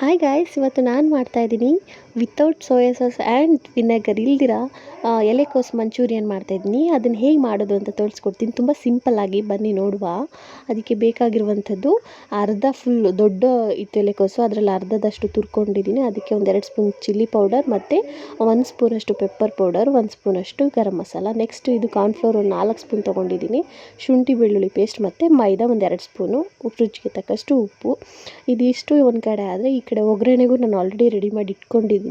Hi guys ಇವತ್ತು ನಾನು ಮಾಡ್ತಾ ಇದ್ದೀನಿ. Without soya sauce and vinegar ಇಲ್ದಿರ ಎಲೆಕೋಸು ಮಂಚೂರಿಯನ್ ಮಾಡ್ತಾಯಿದ್ದೀನಿ ಅದನ್ನು ಹೇಗೆ ಮಾಡೋದು ಅಂತ ತೋರಿಸ್ಕೊಡ್ತೀನಿ. ತುಂಬ ಸಿಂಪಲ್ಲಾಗಿ ಬನ್ನಿ ನೋಡುವ. ಅದಕ್ಕೆ ಬೇಕಾಗಿರುವಂಥದ್ದು ಅರ್ಧ ಫುಲ್ ದೊಡ್ಡ ಇತ್ತು ಎಲೆಕೋಸು, ಅದರಲ್ಲಿ ಅರ್ಧದಷ್ಟು ತುರ್ಕೊಂಡಿದ್ದೀನಿ. ಅದಕ್ಕೆ ಒಂದೆರಡು ಸ್ಪೂನ್ ಚಿಲ್ಲಿ ಪೌಡರ್ ಮತ್ತು ಒಂದು ಸ್ಪೂನಷ್ಟು ಪೆಪ್ಪರ್ ಪೌಡರ್, ಒಂದು ಸ್ಪೂನಷ್ಟು ಗರಂ ಮಸಾಲ. ನೆಕ್ಸ್ಟ್ ಇದು ಕಾರ್ನ್ಫ್ಲೋರ್ ಒಂದು ನಾಲ್ಕು ಸ್ಪೂನ್ ತೊಗೊಂಡಿದ್ದೀನಿ. ಶುಂಠಿ ಬೆಳ್ಳುಳ್ಳಿ ಪೇಸ್ಟ್ ಮತ್ತು ಮೈದಾ ಒಂದೆರಡು ಸ್ಪೂನು ರುಚಿಗೆ ತಕ್ಕಷ್ಟು ಉಪ್ಪು. ಇದಿಷ್ಟು ಒಂದು ಕಡೆ ಆದರೆ ಈ ಕಡೆ ಒಗ್ಗರಣೆಗೂ ನಾನು ಆಲ್ರೆಡಿ ರೆಡಿ ಮಾಡಿ ಇಟ್ಕೊಂಡಿದ್ದೀನಿ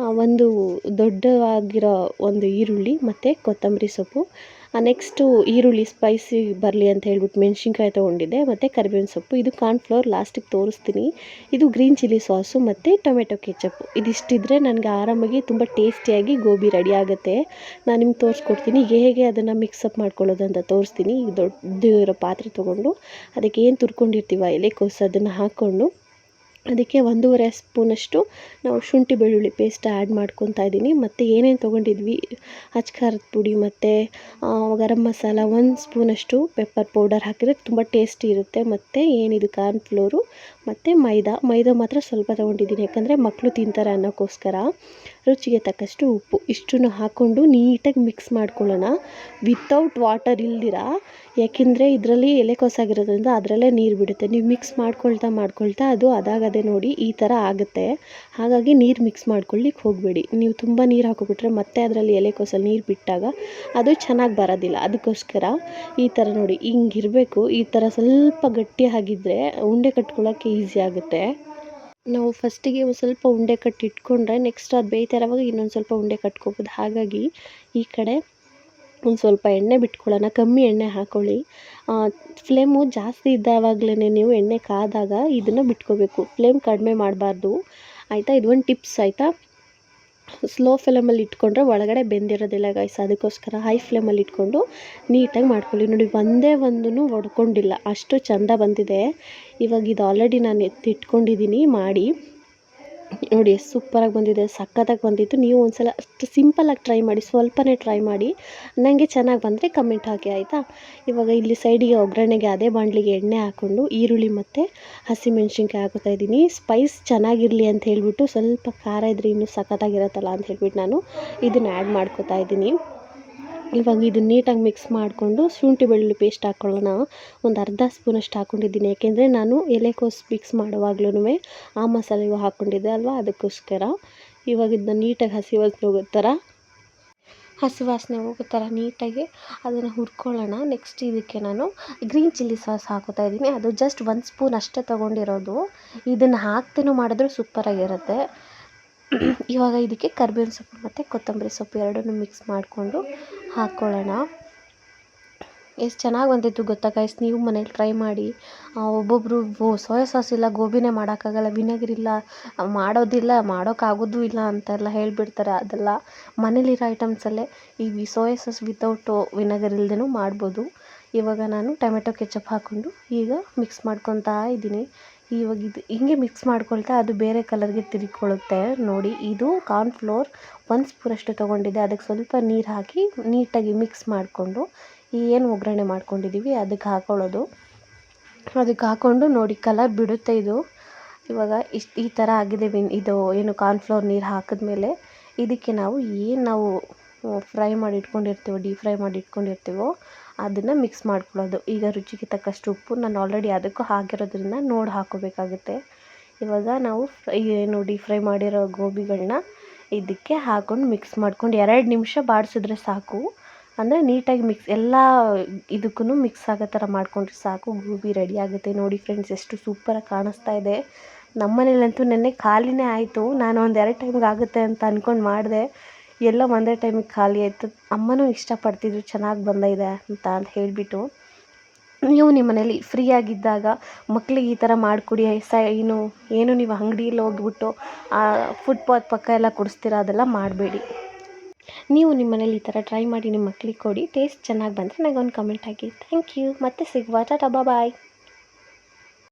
ಆ, ಒಂದು ದೊಡ್ಡವಾಗಿರೋ ಒಂದು ಈರುಳ್ಳಿ ಮತ್ತು ಕೊತ್ತಂಬರಿ ಸೊಪ್ಪು. ನೆಕ್ಸ್ಟು ಈರುಳ್ಳಿ ಸ್ಪೈಸಿ ಬರಲಿ ಅಂತ ಹೇಳ್ಬಿಟ್ಟು ಮೆಣಸಿನ್ಕಾಯಿ ತೊಗೊಂಡಿದ್ದೆ ಮತ್ತು ಕರಿಬೇವಿನ ಸೊಪ್ಪು. ಇದು ಕಾರ್ನ್ಫ್ಲೋರ್ ಲಾಸ್ಟಿಗೆ ತೋರಿಸ್ತೀನಿ. ಇದು ಗ್ರೀನ್ ಚಿಲ್ಲಿ ಸಾಸು ಮತ್ತು ಟೊಮೆಟೊ ಕೆಚಪ್ ಇದಿಷ್ಟಿದ್ರೆ ನನಗೆ ಆರಾಮಾಗಿ ತುಂಬ ಟೇಸ್ಟಿಯಾಗಿ ಗೋಬಿ ರೆಡಿ ಆಗುತ್ತೆ. ನಾನು ನಿಮ್ಗೆ ತೋರಿಸ್ಕೊಡ್ತೀನಿ. ಹೇಗೆ ಅದನ್ನು ಮಿಕ್ಸಪ್ ಮಾಡ್ಕೊಳ್ಳೋದು ಅಂತ ತೋರಿಸ್ತೀನಿ. ಈಗ ದೊಡ್ಡ ಪಾತ್ರೆ ತೊಗೊಂಡು. ಅದಕ್ಕೆ ಏನು ತುರ್ಕೊಂಡಿರ್ತೀವ ಎಲೆಕೋಸು ಅದನ್ನು ಹಾಕ್ಕೊಂಡು. ಅದಕ್ಕೆ ಒಂದೂವರೆ ಸ್ಪೂನಷ್ಟು ನಾವು ಶುಂಠಿ ಬೆಳ್ಳುಳ್ಳಿ ಪೇಸ್ಟ್ ಆ್ಯಡ್ ಮಾಡ್ಕೊತಾ ಇದ್ದೀನಿ. ಮತ್ತು ಏನೇನು ತೊಗೊಂಡಿದ್ವಿ? ಅಚ್ಕಾರದ ಪುಡಿ ಮತ್ತು ಗರಂ ಮಸಾಲ ಒಂದು ಸ್ಪೂನಷ್ಟು ಪೆಪ್ಪರ್ ಪೌಡರ್ ಹಾಕಿದರೆ ತುಂಬ ಟೇಸ್ಟಿ ಇರುತ್ತೆ. ಮತ್ತು ಏನಿದು ಕಾರ್ನ್ ಫ್ಲೋರು ಮತ್ತು ಮೈದಾ. ಮೈದಾ ಮಾತ್ರ ಸ್ವಲ್ಪ ತೊಗೊಂಡಿದ್ದೀನಿ. ಯಾಕಂದರೆ ಮಕ್ಕಳು ತಿಂತಾರೆ ಅನ್ನೋಕ್ಕೋಸ್ಕರ. ರುಚಿಗೆ ತಕ್ಕಷ್ಟು ಉಪ್ಪು ಇಷ್ಟನ್ನು ಹಾಕ್ಕೊಂಡು ನೀಟಾಗಿ ಮಿಕ್ಸ್ ಮಾಡ್ಕೊಳ್ಳೋಣ. ವಿತೌಟ್ ವಾಟರ್ ಇಲ್ದಿರ? ಯಾಕೆಂದರೆ ಇದರಲ್ಲಿ ಎಲೆಕೋಸಾಗಿರೋದ್ರಿಂದ ಅದರಲ್ಲೇ ನೀರು ಬಿಡುತ್ತೆ. ನೀವು ಮಿಕ್ಸ್ ಮಾಡ್ಕೊಳ್ತಾ ಮಾಡ್ಕೊಳ್ತಾ ಅದು ಅದಾಗದೆ ನೋಡಿ ಈ ಥರ ಆಗುತ್ತೆ. ಹಾಗಾಗಿ ನೀರು ಮಿಕ್ಸ್ ಮಾಡ್ಕೊಳ್ಳಿಕ್ಕೆ ಹೋಗಬೇಡಿ. ನೀವು ತುಂಬ ನೀರು ಹಾಕಿಬಿಟ್ರೆ ಮತ್ತೆ ಅದರಲ್ಲಿ ಎಲೆಕೋಸಲ್ಲಿ ನೀರು ಬಿಟ್ಟಾಗ ಅದು ಚೆನ್ನಾಗಿ ಬರೋದಿಲ್ಲ. ಅದಕ್ಕೋಸ್ಕರ ಈ ಥರ ನೋಡಿ ಹಿಂಗಿರಬೇಕು. ಈ ಥರ ಸ್ವಲ್ಪ ಗಟ್ಟಿ ಆಗಿದ್ದರೆ ಉಂಡೆ ಕಟ್ಕೊಳ್ಳೋಕ್ಕೆ ಈಸಿ ಆಗುತ್ತೆ. ನಾವು ಫಸ್ಟಿಗೆ ಒಂದು ಸ್ವಲ್ಪ ಉಂಡೆ ಕಟ್ಟಿ ಇಟ್ಕೊಂಡ್ರೆ ನೆಕ್ಸ್ಟ್ ಅದು ಬೇಯ್ತಾ ಇರೋವಾಗ ಇನ್ನೊಂದು ಸ್ವಲ್ಪ ಉಂಡೆ ಕಟ್ಕೋಬೋದು. ಹಾಗಾಗಿ ಈ ಕಡೆ ಒಂದು ಸ್ವಲ್ಪ ಎಣ್ಣೆ ಬಿಟ್ಕೊಳ್ಳೋಣ, ಕಮ್ಮಿ ಎಣ್ಣೆ ಹಾಕ್ಕೊಳ್ಳಿ ಫ್ಲೇಮು ಜಾಸ್ತಿ ಇದ್ದಾವಾಗಲೇ ನೀವು ಎಣ್ಣೆ ಕಾದಾಗ ಇದನ್ನು ಬಿಟ್ಕೋಬೇಕು. ಫ್ಲೇಮ್ ಕಡಿಮೆ ಮಾಡಬಾರ್ದು. ಆಯಿತಾ? ಇದು ಒಂದು ಟಿಪ್ಸ್ ಆಯಿತಾ? ಸ್ಲೋ ಫ್ಲೇಮಲ್ಲಿ ಇಟ್ಕೊಂಡ್ರೆ ಒಳಗಡೆ ಬೆಂದಿರೋದಿಲ್ಲ ಗೈಸ್ ಅದಕ್ಕೋಸ್ಕರ ಹೈ ಫ್ಲೇಮಲ್ಲಿ ಇಟ್ಕೊಂಡು ನೀಟಾಗಿ ಮಾಡ್ಕೊಳ್ಳಿ. ನೋಡಿ, ಒಂದೇ ಒಂದೂ ಒಡ್ಕೊಂಡಿಲ್ಲ. ಅಷ್ಟು ಚೆಂದ ಬಂದಿದೆ. ಇವಾಗ ಇದು ಆಲ್ರೆಡಿ ನಾನು ಎತ್ತಿಟ್ಕೊಂಡಿದ್ದೀನಿ ಮಾಡಿ. ನೋಡಿ ಎಷ್ಟು ಸೂಪರಾಗಿ ಬಂದಿದೆ, ಸಖತ್ತಾಗಿ ಬಂದಿತ್ತು. ನೀವು ಒಂದ್ಸಲ ಅಷ್ಟು ಸಿಂಪಲಾಗಿ ಟ್ರೈ ಮಾಡಿ, ಸ್ವಲ್ಪನೇ ಟ್ರೈ ಮಾಡಿ ನನಗೆ ಚೆನ್ನಾಗಿ ಬಂದರೆ ಕಮೆಂಟ್ ಹಾಕಿ, ಆಯಿತಾ? ಇವಾಗ ಇಲ್ಲಿ ಸೈಡಿಗೆ ಒಗ್ಗರಣೆಗೆ ಅದೇ ಬಾಣಲಿಗೆ ಎಣ್ಣೆ ಹಾಕ್ಕೊಂಡು, ಈರುಳ್ಳಿ ಮತ್ತು ಹಸಿಮೆಣ್ಸಿನ್ಕಾಯಿ ಹಾಕೋತಾ ಇದ್ದೀನಿ. ಸ್ಪೈಸ್ ಚೆನ್ನಾಗಿರಲಿ ಅಂತ ಹೇಳ್ಬಿಟ್ಟು ಸ್ವಲ್ಪ ಖಾರ ಇದ್ರೆ ಇನ್ನೂ ಸಖತ್ತಾಗಿರತ್ತಲ್ಲ ಅಂತ ಹೇಳ್ಬಿಟ್ಟು ನಾನು ಇದನ್ನು ಆ್ಯಡ್ ಮಾಡ್ಕೋತಾ ಇದ್ದೀನಿ. ಇವಾಗ ಇದನ್ನ ನೀಟಾಗಿ ಮಿಕ್ಸ್ ಮಾಡಿಕೊಂಡು ಶುಂಠಿ ಬೆಳ್ಳುಳ್ಳಿ ಪೇಸ್ಟ್ ಹಾಕ್ಕೊಳ್ಳೋಣ ಒಂದು ಅರ್ಧ ಸ್ಪೂನಷ್ಟು ಹಾಕ್ಕೊಂಡಿದ್ದೀನಿ ಯಾಕೆಂದರೆ ನಾನು ಎಲೆಕೋಸು ಮಿಕ್ಸ್ ಮಾಡುವಾಗ್ಲೂ ಆ ಮಸಾಲೆಗೂ ಹಾಕ್ಕೊಂಡಿದ್ದೆ ಅಲ್ವಾ? ಅದಕ್ಕೋಸ್ಕರ ಇವಾಗ ಇದನ್ನ ನೀಟಾಗಿ ಹಸಿ ವಾಸನೆ ಹೋಗೋ ಥರ ಹಸಿ ವಾಸನೆ ಹೋಗೋ ಥರ ನೀಟಾಗಿ ಅದನ್ನು ಹುರ್ಕೊಳ್ಳೋಣ. ನೆಕ್ಸ್ಟ್ ಇದಕ್ಕೆ ನಾನು ಗ್ರೀನ್ ಚಿಲ್ಲಿ ಸಾಸ್ ಹಾಕೋತಾ ಇದ್ದೀನಿ. ಅದು ಜಸ್ಟ್ ಒಂದು ಸ್ಪೂನ್ ಅಷ್ಟೇ ತೊಗೊಂಡಿರೋದು. ಇದನ್ನು ಹಾಕ್ತೇನೂ ಮಾಡಿದ್ರೆ ಸೂಪರಾಗಿರುತ್ತೆ ಇವಾಗ ಇದಕ್ಕೆ ಕರ್ಬೇವಿನ ಸೊಪ್ಪು ಮತ್ತು ಕೊತ್ತಂಬರಿ ಸೊಪ್ಪು ಎರಡನ್ನೂ ಮಿಕ್ಸ್ ಮಾಡಿಕೊಂಡು ಹಾಕ್ಕೊಳ್ಳೋಣ ಎಷ್ಟು ಚೆನ್ನಾಗಿ ಬಂದಿತ್ತು ಗೊತ್ತಾ ಗೈಸ್ ನೀವು ಮನೇಲಿ ಟ್ರೈ ಮಾಡಿ ಒಬ್ಬೊಬ್ಬರು ಸೋಯಾ ಸಾಸ್ ಇಲ್ಲ, ಗೋಬಿನೇ ಮಾಡೋಕ್ಕಾಗಲ್ಲ ವಿನೆಗರ್ ಇಲ್ಲ, ಮಾಡೋದಿಲ್ಲ, ಮಾಡೋಕ್ಕಾಗೋದು ಇಲ್ಲ ಅಂತೆಲ್ಲ ಹೇಳಿಬಿಡ್ತಾರೆ. ಅದೆಲ್ಲ ಮನೇಲಿರೋ ಐಟಮ್ಸಲ್ಲೇ ಈ ಸೋಯಾ ಸಾಸ್ ವಿತೌಟ್ ವಿನೆಗರ್ ಇಲ್ದೇನೂ ಮಾಡ್ಬೋದು. ಇವಾಗ ನಾನು ಟೊಮೆಟೊ ಕೆಚಪ್ ಹಾಕ್ಕೊಂಡು ಈಗ ಮಿಕ್ಸ್ ಮಾಡ್ಕೊತಾ ಇದ್ದೀನಿ. ಇವಾಗ ಇದು ಹಿಂಗೆ ಮಿಕ್ಸ್ ಮಾಡ್ಕೊಳ್ತಾ ಅದು ಬೇರೆ ಕಲರ್ಗೆ ತಿರ್ಕೊಳ್ಳುತ್ತೆ. ನೋಡಿ, ಇದು ಕಾರ್ನ್ ಕಾರ್ನ್ಫ್ಲೋರ್ ಒಂದು ಸ್ಪೂನಷ್ಟು ತೊಗೊಂಡಿದ್ದೆ. ಅದಕ್ಕೆ ಸ್ವಲ್ಪ ನೀರು ಹಾಕಿ ನೀಟಾಗಿ ಮಿಕ್ಸ್ ಮಾಡಿಕೊಂಡು ಏನು ಒಗ್ಗರಣೆ ಮಾಡ್ಕೊಂಡಿದ್ದೀವಿ ಅದಕ್ಕೆ ಹಾಕ್ಕೊಳ್ಳೋದು ಅದಕ್ಕೆ ಹಾಕ್ಕೊಂಡು ನೋಡಿ ಕಲರ್ ಬಿಡುತ್ತೆ ಇದು. ಇವಾಗ ಇಷ್ಟು ಈ ಥರ ಆಗಿದೆ ವಿನ್ ಇದು ಏನು ಕಾರ್ನ್ ಫ್ಲೋರ್ ನೀರು ಹಾಕಿದ್ಮೇಲೆ ಇದಕ್ಕೆ ನಾವು ಏನು ನಾವು ಫ್ರೈ ಮಾಡಿ ಇಟ್ಕೊಂಡಿರ್ತೀವೋ ಡೀಪ್ ಫ್ರೈ ಮಾಡಿ ಇಟ್ಕೊಂಡಿರ್ತೀವೋ ಅದನ್ನು ಮಿಕ್ಸ್ ಮಾಡ್ಕೊಳ್ಳೋದು. ಈಗ ರುಚಿಗೆ ತಕ್ಕಷ್ಟು ಉಪ್ಪು, ನಾನು ಆಲ್ರೆಡಿ ಅದಕ್ಕೂ ಹಾಕಿರೋದ್ರಿಂದ ನೋಡಿ ಹಾಕೋಬೇಕಾಗುತ್ತೆ ಇವಾಗ ನಾವು ಏನು ಡೀಪ್ ಫ್ರೈ ಮಾಡಿರೋ ಗೋಬಿಗಳನ್ನ ಇದಕ್ಕೆ ಹಾಕ್ಕೊಂಡು ಮಿಕ್ಸ್ ಮಾಡ್ಕೊಂಡು ಎರಡು ನಿಮಿಷ ಬಾಡಿಸಿದ್ರೆ ಸಾಕು. ಅಂದರೆ ನೀಟಾಗಿ ಮಿಕ್ಸ್ ಎಲ್ಲ ಇದಕ್ಕೂ ಮಿಕ್ಸ್ ಆಗೋ ಥರ ಮಾಡಿಕೊಂಡ್ರೆ ಸಾಕು. ಗೋಬಿ ರೆಡಿ ಆಗುತ್ತೆ. ನೋಡಿ ಫ್ರೆಂಡ್ಸ್ ಎಷ್ಟು ಸೂಪರಾಗಿ ಕಾಣಿಸ್ತಾ ಇದೆ. ನಮ್ಮ ಮನೇಲಂತೂ ನೆನ್ನೆ ಖಾಲಿನೇ ಆಯಿತು. ನಾನು ಒಂದು ಎರಡು ಟೈಮ್ಗೆ ಆಗುತ್ತೆ ಅಂತ ಅಂದ್ಕೊಂಡು ಮಾಡಿದೆ. ಎಲ್ಲ ಒಂದೇ ಟೈಮಿಗೆ ಖಾಲಿ ಆಯಿತು. ಅಮ್ಮನೂ ಇಷ್ಟಪಡ್ತಿದ್ರು, ಚೆನ್ನಾಗಿ ಬಂದಿದೆ ಅಂತ ಅಂತ ಹೇಳಿಬಿಟ್ಟು. ನೀವು ನಿಮ್ಮ ಮನೇಲಿ ಫ್ರೀ ಆಗಿದ್ದಾಗ ಮಕ್ಳಿಗೆ ಈ ಥರ ಮಾಡಿಕೊಡಿ ಸ, ಏನು ಏನು ನೀವು ಅಂಗಡಿಯಲ್ಲಿ ಹೋಗ್ಬಿಟ್ಟು ಫುಟ್ಪಾತ್ ಪಕ್ಕ ಎಲ್ಲ ಕೊಡಿಸ್ತೀರ, ಅದೆಲ್ಲ ಮಾಡಬೇಡಿ. ನೀವು ನಿಮ್ಮ ಮನೇಲಿ ಈ ಥರ ಟ್ರೈ ಮಾಡಿ ನಿಮ್ಮ ಮಕ್ಳಿಗೆ ಕೊಡಿ ಟೇಸ್ಟ್ ಚೆನ್ನಾಗಿ ಬಂದರೆ ನನಗೊಂದು ಕಮೆಂಟ್ ಹಾಕಿ. ಥ್ಯಾಂಕ್ ಯು ಮತ್ತೆ ಸಿಗುವ. ಟಾಟಾ ಬಾಯ್